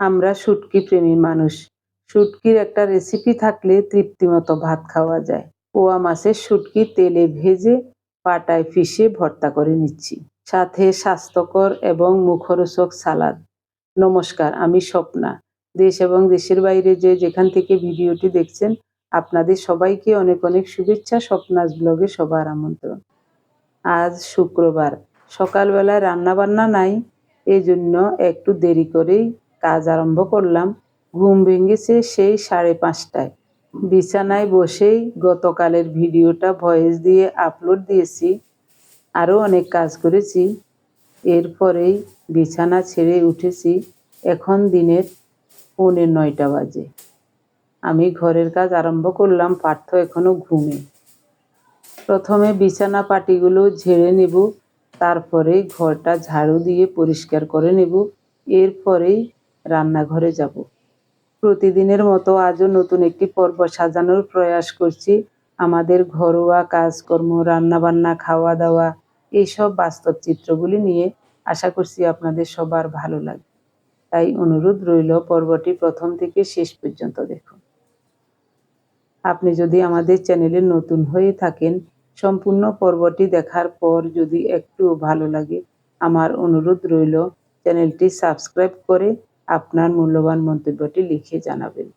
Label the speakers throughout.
Speaker 1: আমরা শুটকি প্রেমী মানুষ। শুটকির একটা রেসিপি থাকলে তৃপ্তিমতো ভাত খাওয়া যায়। পোয়া মাছের শুটকি তেলে ভেজে পাটায় পিষে ভর্তা করে নিচ্ছি। সাথে স্বাস্থ্যকর এবং মুখরোচক সালাদ। নমস্কার, আমি স্বপ্না। দেশ এবং দেশের বাইরে যে যেখান থেকে ভিডিওটি দেখছেন, আপনাদের সবাইকে অনেক অনেক শুভেচ্ছা, স্বপ্নাস ব্লগে সবার আমন্ত্রণ। আজ শুক্রবার। সকালবেলায় রান্নাবান্না নাই এই জন্য একটু দেরি করেই কাজ আরম্ভ করলাম। ঘুম ভেঙেছে সেই সাড়ে পাঁচটায়। বিছানায় বসেই গতকালের ভিডিওটা ভয়েস দিয়ে আপলোড দিয়েছি। আরও অনেক কাজ করেছি। এরপরেই বিছানা ছেড়ে উঠেছি। এখন দিনের পৌনে নয়টা বাজে। আমি ঘরের কাজ আরম্ভ করলাম, পার্থ এখনও ঘুমে। প্রথমে বিছানা পাটিগুলো ঝেড়ে নেব, তারপরে ঘরটা ঝাড়ু দিয়ে পরিষ্কার করে নেব। এরপরেই রান্নাঘরে যাব। প্রতিদিনের মতো আজও নতুন একটি পর্ব সাজানোর প্রয়াস করছি। আমাদের ঘরোয়া কাজকর্ম, রান্নাবান্না খাওয়া দাওয়া এইসব বাস্তব চিত্রগুলি নিয়ে আশা করছি আপনাদের সবার ভালো লাগবে। তাই অনুরোধ রইল পর্বটি প্রথম থেকে শেষ পর্যন্ত দেখুন। আপনি যদি আমাদের চ্যানেলে নতুন হয়ে থাকেন, সম্পূর্ণ পর্বটি দেখার পর যদি একটু ভালো লাগে, আমার অনুরোধ রইল চ্যানেলটি সাবস্ক্রাইব করে আপনার মূল্যবান মন্তব্যটি লিখে জানাবেন।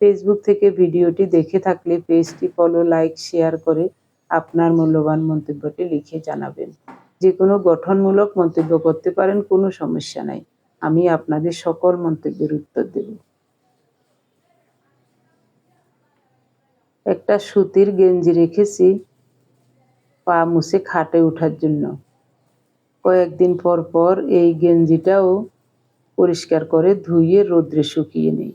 Speaker 1: ফেসবুক থেকে ভিডিওটি দেখে থাকলে পেজটি ফলো লাইক শেয়ার করে আপনার মূল্যবান মন্তব্যটি লিখে জানাবেন। যে কোনো গঠনমূলক মন্তব্য করতে পারেন, কোনো সমস্যা নাই। আমি আপনাদের সকল মন্তব্যের উত্তর দেব। একটা সুতির গেঞ্জি রেখেছি পা মুছে খাটে ওঠার জন্য। কয়েকদিন পর পর এই গেঞ্জিটাও পরিষ্কার করে ধুইয়ে রোদ্রে শুকিয়ে নেই।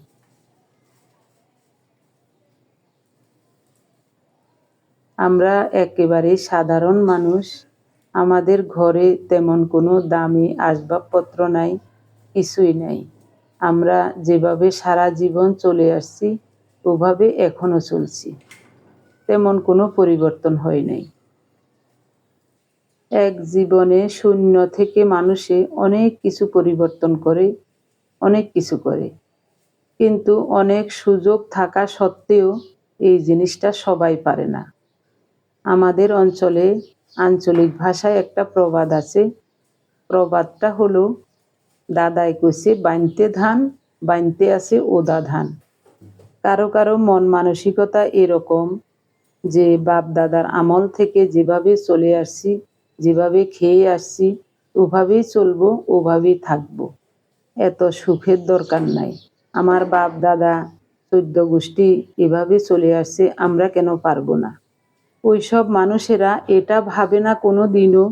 Speaker 1: আমরা একেবারে সাধারণ মানুষ, আমাদের ঘরে তেমন কোনো দামি আসবাবপত্র নাই, কিছুই নাই। আমরা যেভাবে সারা জীবন চলে আসছি, ওভাবে এখনও চলছি। তেমন কোনো পরিবর্তন হয় নাই। এক জীবনে শূন্য থেকে মানুষে অনেক কিছু পরিবর্তন করে, অনেক কিছু করে। কিন্তু অনেক সুযোগ থাকা সত্ত্বেও এই জিনিসটা সবাই পারে না। আমাদের অঞ্চলে আঞ্চলিক ভাষায় একটা প্রবাদ আছে। প্রবাদটা হলো, দাদাই কইছে, বানতে ধান, বানতে আছে ওদা ধান। কারও কারও মন মানসিকতা এরকম যে বাপ দাদার আমল থেকে যেভাবে চলে আসছি যেভাবে খেয়ে আসছি, ওভাবেই চলবো, ওভাবেই থাকব। এত সুখের দরকার নাই। আমার বাপ, দাদা, চোদ্দ গোষ্ঠী এভাবে চলে আসছে, আমরা কেন পারব না? ওইসব মানুষেরা এটা ভাবে না কোনো দিনও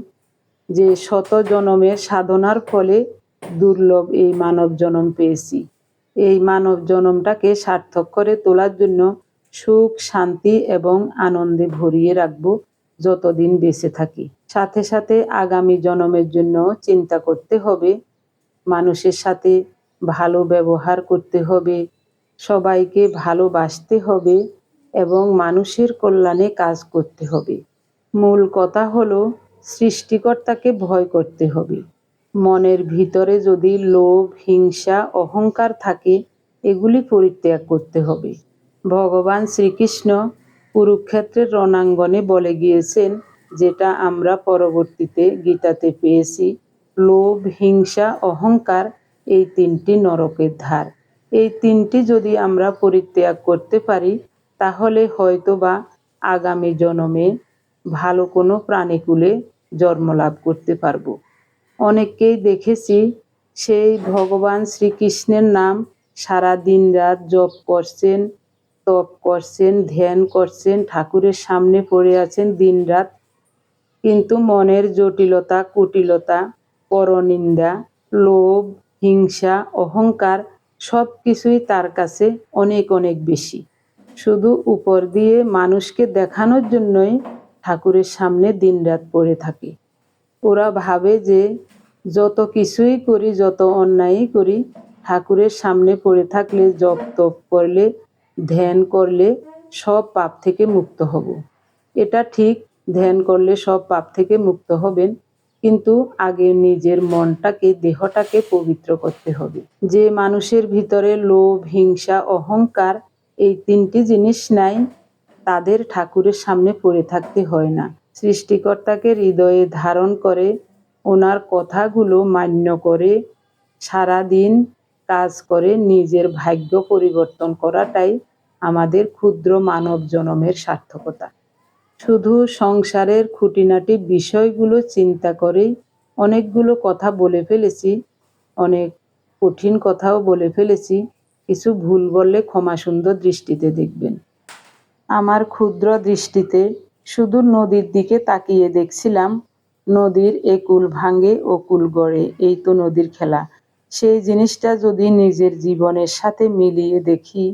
Speaker 1: যে শত জনমের সাধনার ফলে দুর্লভ এই মানব জনম পেয়েছি। এই মানব জনমটাকে সার্থক করে তোলার জন্য সুখ, শান্তি এবং আনন্দে ভরিয়ে রাখব যতদিন বেঁচে থাকি। সাথে সাথে আগামী জনমের জন্য চিন্তা করতে হবে, মানুষের সাথে ভালো ব্যবহার করতে হবে, সবাইকে ভালোবাসতে হবে এবং মানুষের কল্যাণে কাজ করতে হবে। মূল কথা হলো সৃষ্টিকর্তাকে ভয় করতে হবে। মনের ভিতরে যদি লোভ, হিংসা, অহংকার থাকে, এগুলি পরিত্যাগ করতে হবে। ভগবান শ্রীকৃষ্ণ কুরুক্ষেত্রের রণাঙ্গনে বলে গিয়েছেন, যেটা আমরা পরবর্তীতে গীতাতে পেয়েছি, লোভ, হিংসা, অহংকার, এই তিনটি নরকের ধার। এই তিনটি যদি আমরা পরিত্যাগ করতে পারি, তাহলে হয়তোবা আগামী জন্মে ভালো কোনো প্রাণীকুলে জন্ম লাভ করতে পারব। অনেককেই দেখেছি সেই ভগবান শ্রীকৃষ্ণের নাম সারা দিন রাত জপ করছেন তপ করছেন, ধ্যান করছেন, ঠাকুরের সামনে পড়ে আছেন দিন রাত কিন্তু মনের জটিলতা, কুটিলতা, পরনিন্দা, লোভ, হিংসা, অহংকার সব কিছুই তার কাছে অনেক অনেক বেশি। শুধু উপর দিয়ে মানুষকে দেখানোর জন্যই ঠাকুরের সামনে দিনরাত পড়ে থাকে। ওরা ভাবে যে যত কিছুই করি, যত অন্যায়ই করি, ঠাকুরের সামনে পড়ে থাকলে জপ তপ করলে ধ্যান করলে সব পাপ থেকে মুক্ত হব। এটা ঠিক, ধ্যান করলে সব পাপ থেকে মুক্ত হবেন, কিন্তু আগে নিজের মনটাকে, দেহটাকে পবিত্র করতে হবে। যে মানুষের ভিতরে লোভ, হিংসা, অহংকার এই তিনটি জিনিস নাই, তাদের ঠাকুরের সামনে পড়ে থাকতে হয় না। সৃষ্টিকর্তাকে হৃদয়ে ধারণ করে, ওনার কথাগুলো মান্য করে সারা দিন কাজ করে নিজের ভাগ্য পরিবর্তন করাটাই আমাদের ক্ষুদ্র মানব জনমের সার্থকতা। শুধু সংসারের খুঁটিনাটি বিষয়গুলো চিন্তা করেই অনেকগুলো কথা বলে ফেলেছি, অনেক কঠিন কথাও বলে ফেলেছি, কিছু ভুল বললে ক্ষমা সুন্দর দৃষ্টিতে দেখবেন। আমার ক্ষুদ্র দৃষ্টিতে শুধু নদীর দিকে তাকিয়ে দেখছিলাম, নদীর একুল কুল ভাঙে কুল গড়ে এই তো নদীর খেলা। সেই জিনিসটা যদি নিজের জীবনের সাথে মিলিয়ে দেখি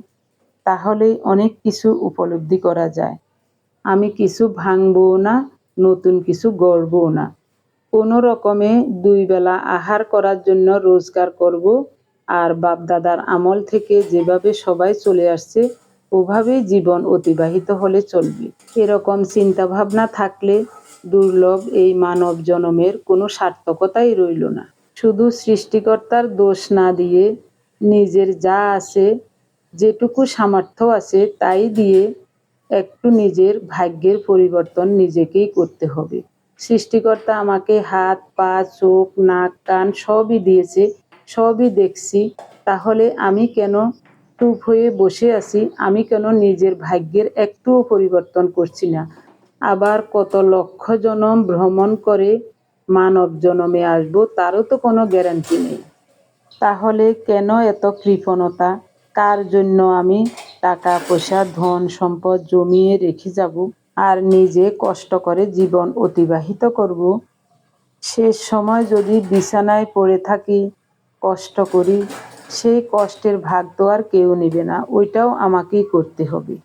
Speaker 1: তাহলে অনেক কিছু উপলব্ধি করা যায়। আমি কিছু ভাঙবও না, নতুন কিছু গড়বও না। কোনো রকমে দুই বেলা আহার করার জন্য রোজগার করব, আর বাপদাদার আমল থেকে যেভাবে সবাই চলে আসছে, ওভাবেই জীবন অতিবাহিত হলে চলবে। এরকম চিন্তাভাবনা থাকলে দুর্লভ এই মানব জনমের কোনো সার্থকতাই রইল না। শুধু সৃষ্টিকর্তার দোষ না দিয়ে নিজের যা আছে, যেটুকু সামর্থ্য আছে তাই দিয়ে একটু নিজের ভাগ্যের পরিবর্তন নিজেকেই করতে হবে। সৃষ্টিকর্তা আমাকে হাত, পা, চোখ, নাক, কান সবই দিয়েছে, সবই দেখছি। তাহলে আমি কেন চুপ হয়ে বসে আছি? আমি কেন নিজের ভাগ্যের একটুও পরিবর্তন করছি না? আবার কত লক্ষ জনম ভ্রমণ করে মানব জনমে আসব, তারও তো কোনো গ্যারান্টি নেই। তাহলে কেন এত কৃপণতা? কার জন্য আমি টাকা, পয়সা, ধন, সম্পদ জমিয়ে রেখে যাব আর নিজে কষ্ট করে জীবন অতিবাহিত করব? শেষ সময় যদি বিছানায় পড়ে থাকি, কষ্ট করি, সেই কষ্টের ভাগ তো আর কেউ নেবে না, ওইটাও আমাকেই করতে হবে।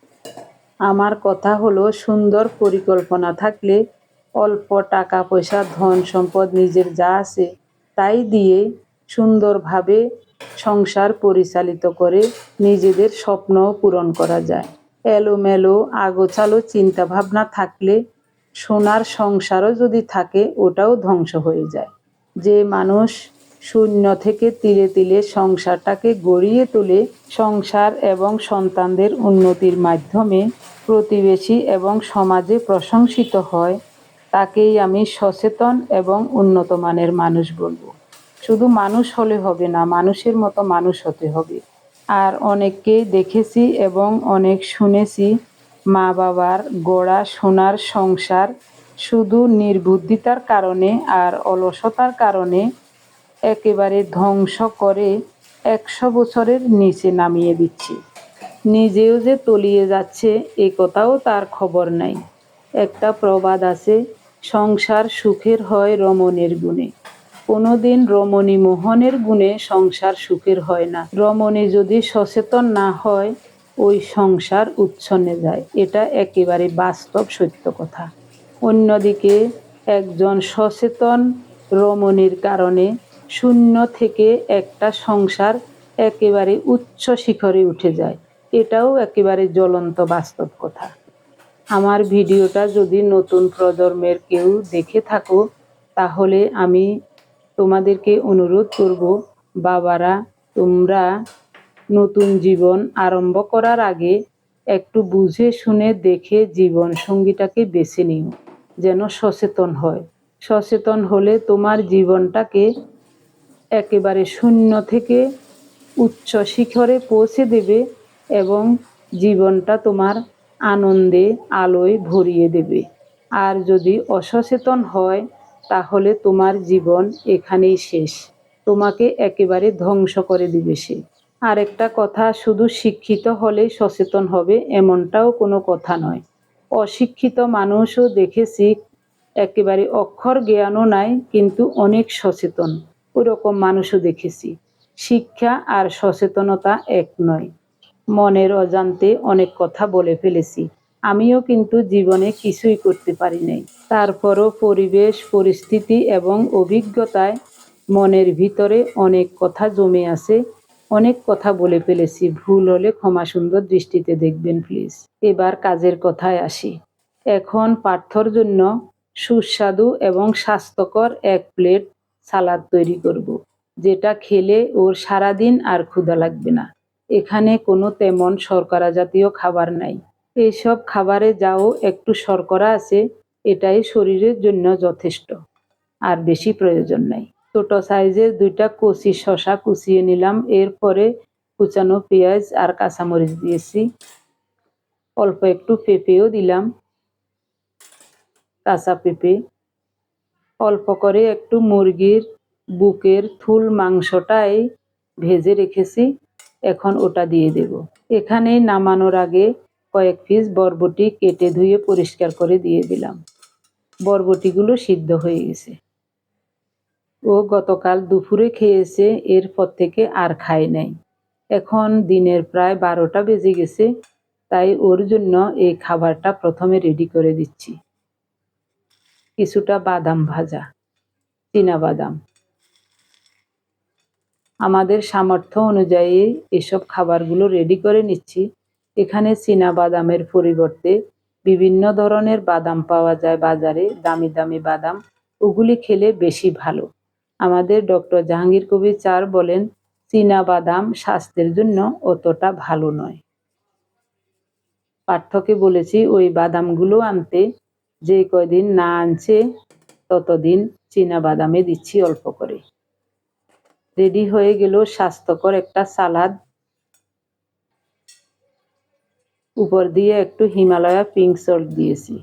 Speaker 1: আমার কথা হলো সুন্দর পরিকল্পনা থাকলে অল্প টাকা পয়সা, ধন সম্পদ, নিজের যা আছে তাই দিয়ে সুন্দরভাবে সংসার পরিচালিত করে নিজেদের স্বপ্নও পূরণ করা যায়। এলোমেলো, আগোছালো চিন্তাভাবনা থাকলে সোনার সংসারও যদি থাকে, ওটাও ধ্বংস হয়ে যায়। যে মানুষ শূন্য থেকে তিলে তিলে সংসারটাকে গড়িয়ে তোলে, সংসার এবং সন্তানদের উন্নতির মাধ্যমে প্রতিবেশী এবং সমাজে প্রশংসিত হয় তাকেই আমি সচেতন এবং উন্নত মানের মানুষ বলব। শুধু মানুষ হলে হবে না, মানুষের মতো মানুষ হতে হবে। আর অনেককেই দেখেছি এবং অনেক শুনেছি মা বাবার গোড়া সোনার সংসার শুধু নির্বুদ্ধিতার কারণে আর অলসতার কারণে একেবারে ধ্বংস করে একশো বছরের নিচে নামিয়ে দিচ্ছি। নিজেও যে তলিয়ে যাচ্ছে, এ কথাও তার খবর নাই। একটা প্রবাদ আছে সংসার সুখের হয় রমণের গুণে। কোনোদিন রমণী মোহনের গুণে সংসার সুখের হয় না। রমণী যদি সচেতন না হয়, ওই সংসার উচ্ছন্নে যায়। এটা একেবারে বাস্তব সত্য কথা। অন্যদিকে, একজন সচেতন রমণীর কারণে শূন্য থেকে একটা সংসার একেবারে উচ্চ শিখরে উঠে যায়। এটাও একেবারে জ্বলন্ত বাস্তব কথা। আমার ভিডিওটা যদি নতুন প্রজন্মের কেউ দেখে থাকো, তাহলে আমি তোমাদেরকে অনুরোধ করব, বাবারা, তোমরা নতুন জীবন আরম্ভ করার আগে একটু বুঝে শুনে দেখে জীবন সঙ্গীটাকে বেছে নিও, যেন সচেতন হয়। সচেতন হলে তোমার জীবনটাকে একেবারে শূন্য থেকে উচ্চ শিখরে পৌঁছে দেবে এবং জীবনটা তোমার আনন্দে আলোয় ভরিয়ে দেবে। আর যদি অসচেতন হয়, তাহলে তোমার জীবন এখানেই শেষ। তোমাকে একেবারে ধ্বংস করে দিবে সে। আরেকটা কথা, শুধু শিক্ষিত হলেই সচেতন হবে এমনটাও কোনো কথা নয়। অশিক্ষিত মানুষও দেখেছি একেবারে অক্ষর জ্ঞানও নাই, কিন্তু অনেক সচেতন। ওরকম মানুষও দেখেছি। শিক্ষা আর সচেতনতা এক নয়। মনের অজান্তে অনেক কথা বলে ফেলেছি। আমিও কিন্তু জীবনে কিছুই করতে পারি নাই। তারপরও পরিবেশ, পরিস্থিতি এবং অভিজ্ঞতায় মনের ভিতরে অনেক কথা জমে আছে। অনেক কথা বলে ফেলেছি। ভুল হলে ক্ষমা সুন্দর দৃষ্টিতে দেখবেন, প্লিজ। এবার কাজের কথায় আসি। এখন পার্থর জন্য সুস্বাদু এবং স্বাস্থ্যকর এক প্লেট সালাদ তৈরি করব। যেটা খেলে ওর সারাদিন আর ক্ষুধা লাগবে না। এখানে কোনো তেমন শর্করা জাতীয় খাবার নাই। এইসব খাবারে যাও, একটু শর্করা আছে, এটাই শরীরের জন্য যথেষ্ট। আর বেশি প্রয়োজন নাই। ছোট সাইজের দুইটা কচি শশা কুচিয়ে নিলাম, এরপরে কুচানো পেঁয়াজ আর কাঁচামরিচ দিয়েছি। অল্প একটু পেঁপেও দিলাম, কাঁচা পেঁপে। অল্প করে একটু মুরগির বুকের থুল মাংসটাই ভেজে রেখেছি। এখন ওটা দিয়ে দেব। এখানে নামানোর আগে কয়েক পিস বরবটি কেটে ধুয়ে পরিষ্কার করে দিয়ে দিলাম। বরবটিগুলো সিদ্ধ হয়ে গেছে। ও গতকাল দুপুরে খেয়েছে, এরপর থেকে আর খায় নাই। এখন দিনের প্রায় বারোটা বেজে গেছে, তাই ওর জন্য এই খাবারটা প্রথমে রেডি করে দিচ্ছি। কিছুটা বাদাম ভাজা, চীনা বাদাম। আমাদের সামর্থ্য অনুযায়ী এসব খাবারগুলো রেডি করে নিচ্ছি। এখানে চীনা বাদামের পরিবর্তে বিভিন্ন ধরনের বাদাম পাওয়া যায় বাজারে, দামি দামি বাদাম। ওগুলি খেলে বেশি ভালো। আমাদের ডক্টর জাহাঙ্গীর কবির চার বলেন চীনা বাদাম স্বাস্থ্যের জন্য অতটা ভালো নয়। পার্থকে বলেছি, ওই বাদামগুলো আনতে, যে কয়দিন না আনছে, ততদিন চীনা বাদামে দিচ্ছি অল্প করে। রেডি হয়ে গেল স্বাস্থ্যকর একটা সালাদ। উপর দিয়ে একটু হিমালয়া পিঙ্ক সল্ট দিয়েছি।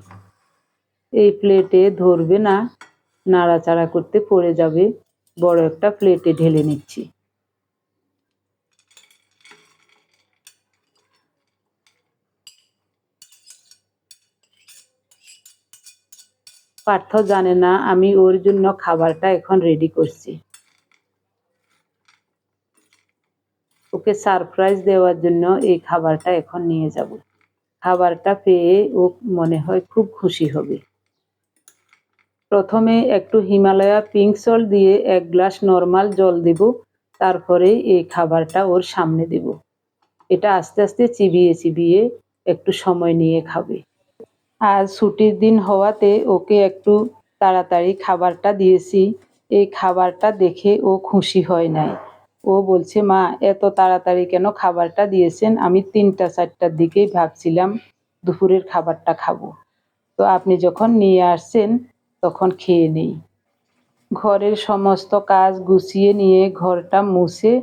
Speaker 1: এই প্লেটে ধরবে না, নাড়াচাড়া করতে পড়ে যাবে। বড় একটা প্লেটে ঢেলে নিচ্ছি। পার্থ জানে না আমি ওর জন্য খাবারটা এখন রেডি করছি। ওকে সারপ্রাইজ দেওয়ার জন্য এই খাবারটা এখন নিয়ে যাব। খাবারটা পেয়ে ও মনে হয় খুব খুশি হবে। প্রথমে একটু হিমালয়া পিঙ্ক সল্ট দিয়ে এক গ্লাস নর্মাল জল দেব, তারপরে এই খাবারটা ওর সামনে দেব। এটা আস্তে আস্তে চিবিয়ে চিবিয়ে একটু সময় নিয়ে খাবে। আর ছুটির দিন হওয়াতে ওকে একটু তাড়াতাড়ি খাবারটা দিয়েছি। এই খাবারটা দেখে ও খুশি হয় নাই। ও বলছে, মা, এত তাড়াতাড়ি কেন খাবারটা দিয়েছেন? আমি তিনটা, চারটার দিকেই ভাবছিলাম দুপুরের খাবারটা খাব। তো আপনি যখন নিয়ে আসছেন, তখন খেয়ে নেই। ঘরের সমস্ত কাজ গুছিয়ে নিয়ে ঘরটা মুছে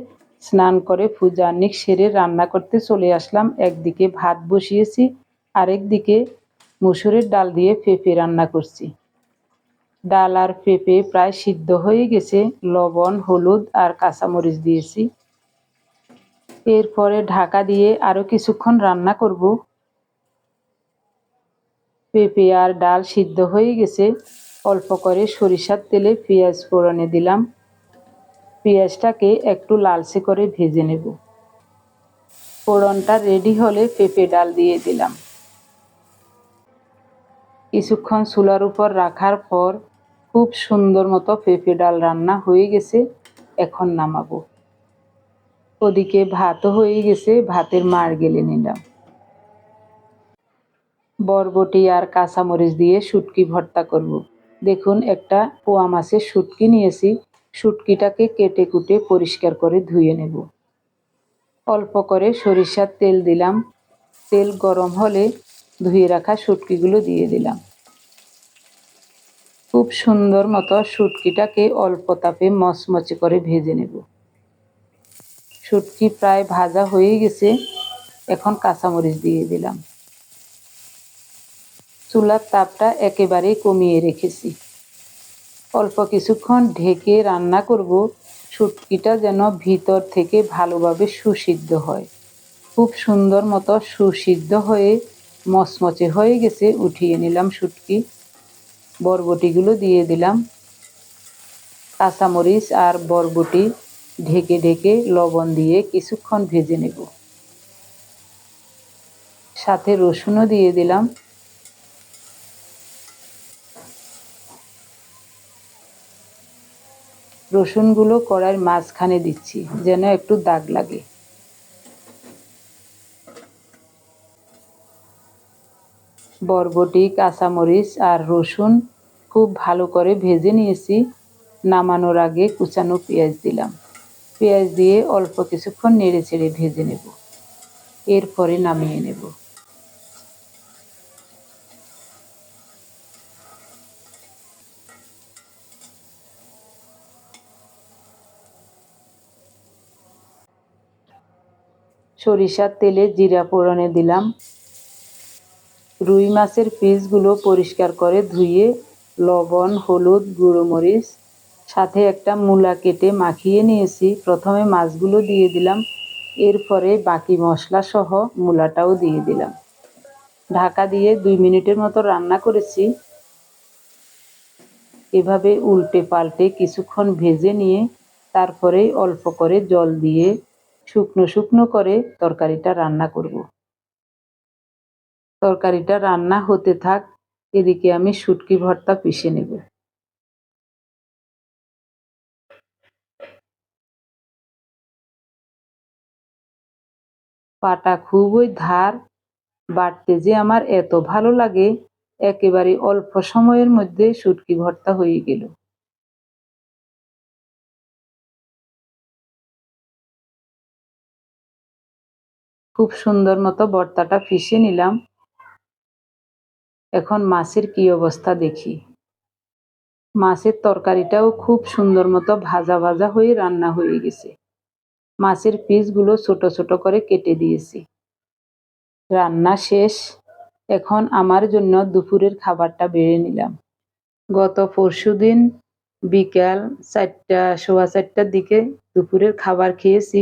Speaker 1: স্নান করে পূজার্নিক সেরে রান্না করতে চলে আসলাম। একদিকে ভাত বসিয়েছি, আরেকদিকে মুসুরের ডাল দিয়ে পেঁপে রান্না করছি। ডাল আর পেঁপে প্রায় সিদ্ধ হয়ে গেছে, লবণ, হলুদ আর কাঁচামরিচ দিয়েছি। এরপরে ঢাকা দিয়ে আরও কিছুক্ষণ রান্না করব। পেঁপে আর ডাল সিদ্ধ হয়ে গেছে। অল্প করে সরিষার তেলে পেঁয়াজ ফোড়নে দিলাম। পেঁয়াজটাকে একটু লালচে করে ভেজে নেব। ফোড়নটা রেডি হলে পেঁপে ডাল দিয়ে দিলাম। কিছুক্ষণ চুলার উপর রাখার পর খুব সুন্দর মতো পেঁপে ডাল রান্না হয়ে গেছে, এখন নামাবো। ওদিকে ভাতও হয়ে গেছে, ভাতের মার গেলে নিলাম। বরবটি আর কাঁচামরিচ দিয়ে শুটকি ভর্তা করব। দেখুন, একটা পোয়া মাছের শুটকি নিয়েছি, শুটকিটাকে কেটে কুটে পরিষ্কার করে ধুয়ে নেব। অল্প করে সরিষার তেল দিলাম। তেল গরম হলে ধুয়ে রাখা শুটকিগুলো দিয়ে দিলাম। খুব সুন্দর মতো শুটকিটাকে অল্প তাপে মচমচে করে ভেজে নেব। শুটকি প্রায় ভাজা হয়ে গেছে, এখন কাঁচামরিচ দিয়ে দিলাম। চুলার তাপটা একেবারেই কমিয়ে রেখেছি। অল্প কিছুক্ষণ ঢেকে রান্না করব, শুটকিটা যেন ভিতর থেকে ভালোভাবে সুসিদ্ধ হয়। খুব সুন্দর মতো সুসিদ্ধ হয়ে মচমচে হয়ে গেছে, উঠিয়ে নিলাম শুটকি। বরবটিগুলো দিয়ে দিলাম। কাঁচামরিচ আর বরবটি ঢেকে ঢেকে লবণ দিয়ে কিছুক্ষণ ভেজে নেব। সাথে রসুনও দিয়ে দিলাম। রসুনগুলো কড়াইয়ের মাঝখানে দিচ্ছি, যেন একটু দাগ লাগে। বরবটি, কাঁচামরিচ আর রসুন খুব ভালো করে ভেজে নিয়েছি। নামানোর আগে কুচানো পেঁয়াজ দিলাম। পেঁয়াজ দিয়ে অল্প কিছুক্ষণ নেড়ে চেড়ে ভেজে নেব। এরপরে নামিয়ে নেব। সরিষার তেলে জিরা ফোড়নে দিলাম। রুই মাছের পিসগুলো পরিষ্কার করে ধুয়ে লবণ, হলুদ, গুঁড়ো মরিচ, সাথে একটা মূলা কেটে মাখিয়ে নিয়েছি। প্রথমে মাছগুলো দিয়ে দিলাম, এরপরে বাকি মশলা সহ মূলাটাও দিয়ে দিলাম। ঢাকা দিয়ে দুই মিনিটের মতো রান্না করেছি। এভাবে উল্টে পাল্টে কিছুক্ষণ ভেজে নিয়ে তারপরে অল্প করে জল দিয়ে শুকনো শুকনো করে তরকারিটা রান্না করব। তরকারিটা রান্না হতে থাক, এদিকে আমি শুটকি ভর্তা পিষে নেব। পাটা খুবই ধার বাটতে যে আমার এত ভালো লাগে, একেবারে অল্প সময়ের মধ্যে শুটকি ভর্তা হয়ে গেল। খুব সুন্দর মতো ভর্তাটা পিষে নিলাম। এখন মাছের কি অবস্থা দেখি। মাছের তরকারিটাও খুব সুন্দর মতো ভাজা ভাজা হয়ে রান্না হয়ে গেছে। মাছের পিসগুলো ছোট ছোট করে কেটে দিয়েছি। রান্না শেষ। এখন আমার জন্য দুপুরের খাবারটা বেড়ে নিলাম। গত পরশু দিন বিকাল চারটা, সোয়া চারটার দিকে দুপুরের খাবার খেয়েছি।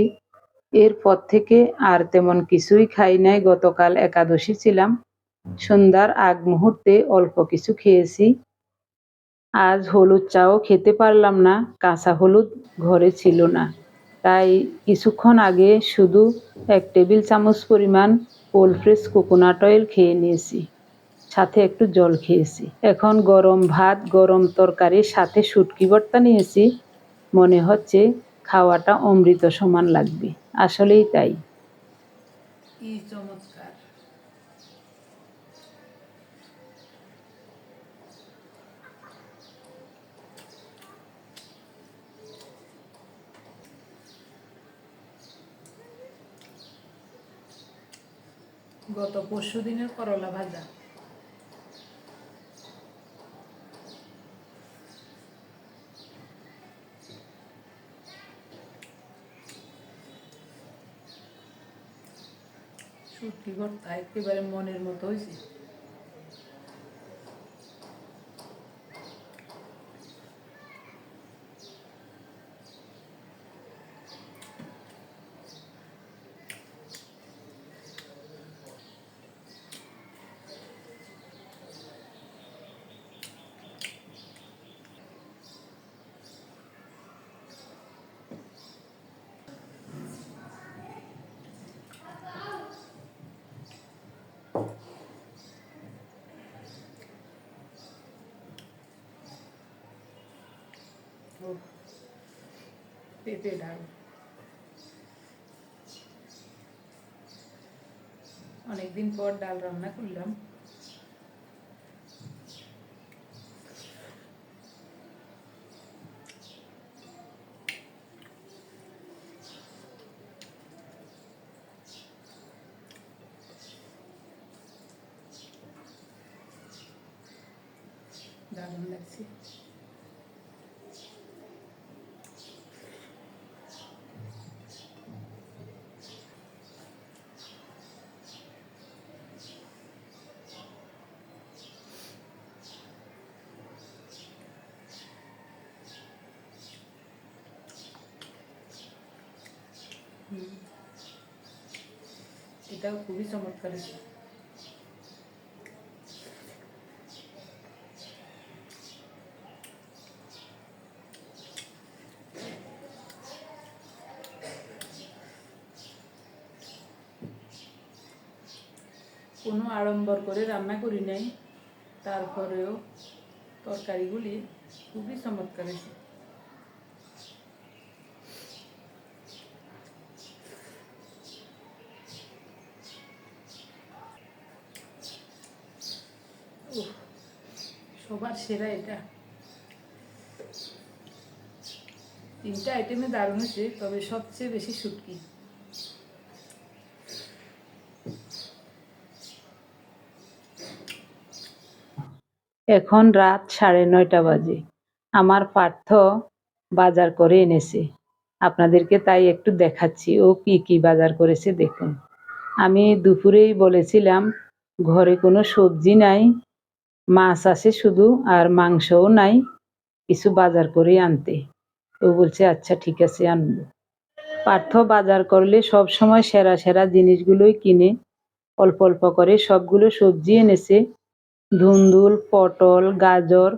Speaker 1: এরপর থেকে আর তেমন কিছুই খাই নাই। গতকাল একাদশী ছিলাম। সন্ধ্যার আগ মুহূর্তে অল্প কিছু খেয়েছি। আজ হলুদ চাও খেতে পারলাম না, কাঁচা হলুদ ঘরে ছিল না। তাই কিছুক্ষণ আগে শুধু এক টেবিল চামচ পরিমাণ কোল্ড ফ্রেশ কোকোনাট অয়েল খেয়ে নিয়েছি। সাথে একটু জল খেয়েছি। এখন গরম ভাত, গরম তরকারি সাথে শুটকি ভর্তা নিয়েছি। মনে হচ্ছে খাওয়াটা অমৃত সমান লাগবে। আসলেই তাই
Speaker 2: কি চমৎকার গত পরশু দিনের করলা ভাজা। সত্যি ভর্তা একেবারে মনের মতো হয়েছে। পেঁপে ডাল। অনেকদিন পর ডাল রান্না করলাম দারুণ লাগছে হুম। এটাও খুবই চমৎকার কোনো আড়ম্বর করে রান্না করি নাই তারপরেও তরকারিগুলি খুবই চমৎকার হয়েছে সবার সেরা এটা। তিনটা আইটেমে দারুণ হয়েছে, তবে সবচেয়ে বেশি
Speaker 1: এখন রাত সাড়ে নয়টা বাজে। আমার পার্থ বাজার করে এনেছে। আপনাদেরকে তাই একটু দেখাচ্ছি, ও কি কি বাজার করেছে দেখুন। আমি দুপুরেই বলেছিলাম, ঘরে কোনো সবজি নাই মাছ আছে শুধু আর মাংসও নাই, কিছু বাজার করে আনতে। ও বলছে আচ্ছা ঠিক আছে, আনব। পার্থ বাজার করলে সব সময় সেরা সেরা জিনিসগুলোই কিনে, অল্প অল্প করে সবগুলো সবজি এনেছে। ধুন্দুল, পটল, গাজর,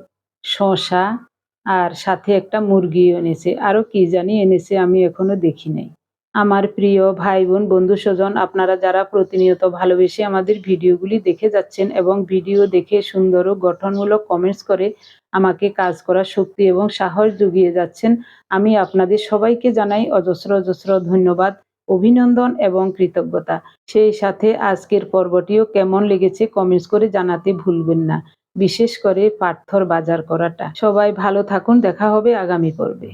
Speaker 1: শসা আর সাথে একটা মুরগি এনেছে। আরও কি জানি এনেছে, আমি এখনও দেখি নাই। আমার প্রিয় ভাই বোন বন্ধু স্বজন আপনারা যারা প্রতিনিয়ত ভালোবেসে আমাদের ভিডিওগুলি দেখে যাচ্ছেন এবং ভিডিও দেখে সুন্দর ও গঠনমূলক কমেন্টস করে আমাকে কাজ করার শক্তি এবং সাহস জুগিয়ে যাচ্ছেন, আমি আপনাদের সবাইকে জানাই অজস্র অজস্র ধন্যবাদ, অভিনন্দন এবং কৃতজ্ঞতা। সেই সাথে আজকের পর্বটিও কেমন লেগেছে কমেন্টস করে জানাতে ভুলবেন না, বিশেষ করে পার্থর বাজার করাটা। সবাই ভালো থাকুন, দেখা হবে আগামী পর্বে।